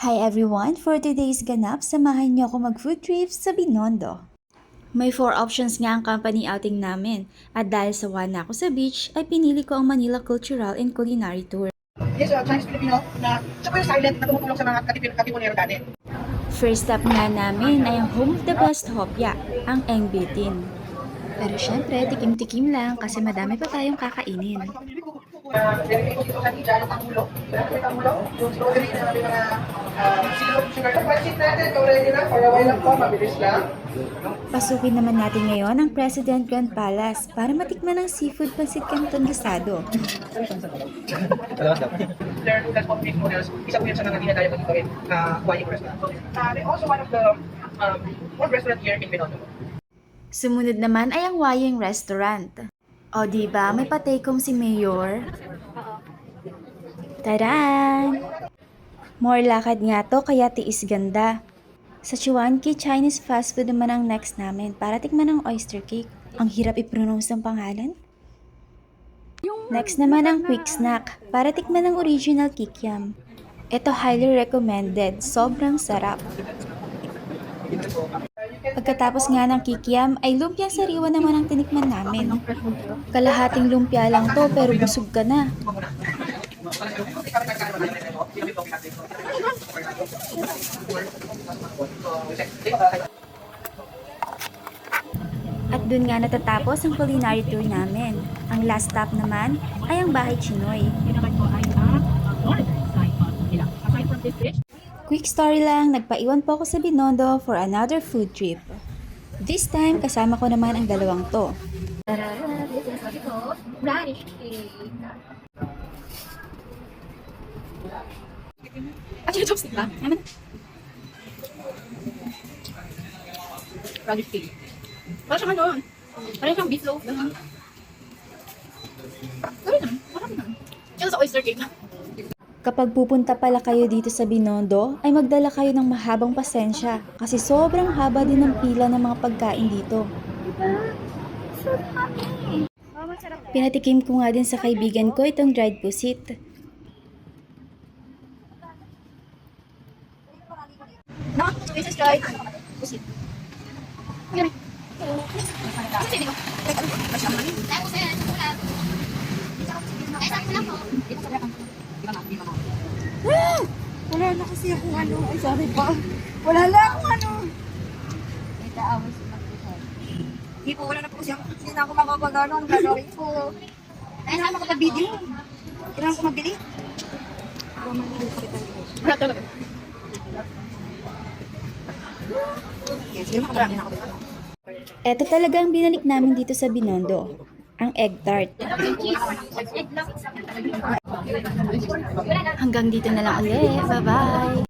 Hi everyone! For today's ganap, samahan niyo ako mag-food trip sa Binondo. May four options nga ang company outing namin at dahil sawa na ako sa beach, ay pinili ko ang Manila Cultural and Culinary Tour. Yes, uh, Chinese Filipino na siya po yung silent na tumutulong sa mga katipunero natin. First stop nga namin ay ang home of the best hopya, ang Eng Bitin. Pero syempre, tikim-tikim lang kasi madami pa tayong kakainin. Uh, Na uh, syrup, sugar. Pansit natin, kung ready na, while lang lang. Pasukin naman natin ngayon ang President Grand Palace para matikman ang seafood pancit canton gasado. Learn that of these models, isa yan sa mga dinadaya ko dito na Hawaii restaurant. Uh, also one of the food restaurant here in Binondo. Sumunod naman ay ang Wayang Restaurant. O di ba may pa-take home si Mayor? Taran! More lakad nga to kaya tiis ganda. Sa Chuanki Chinese fast food naman ang next namin para tikman ang oyster cake. Ang hirap i-pronounce ng pangalan. Next naman ang quick snack para tikman ang original kikiam. Ito highly recommended, sobrang sarap. Pagkatapos nga ng kikiam, ay lumpia sariwa naman ang tinikman namin. Kalahating lumpia lang to pero busog ka na. At dun nga natatapos ang culinary tour namin. Ang last stop naman ay ang bahay Chinoy. Quick story lang, nagpaiwan po ako sa Binondo for another food trip. This time, kasama ko naman ang dalawang to. Radish cake. At yung chopstick ba? Naman. Radish cake. Parang siyang ano, parang siyang beef loaf. Ganun. Gawin naman, marami naman. Yan sa oyster cake. Kapag pupunta pala kayo dito sa Binondo, ay magdala kayo ng mahabang pasensya kasi sobrang haba din ng pila ng mga pagkain dito. Pinatikim ko nga din sa kaibigan ko itong dried pusit. Is dried. Pusit. Ko. Wala na kasi akong ano. Ay, sorry pa. Wala na akong ano. Hindi po, wala na po ako. Hindi na ako makapag-ano. Ang gagawin ko. Ay, na makapag-video. Kailangan ko mabili. Wala talaga. Ito talaga ang binalik namin dito sa Binondo, ang egg tart. Hanggang dito na lang ulit. Bye-bye!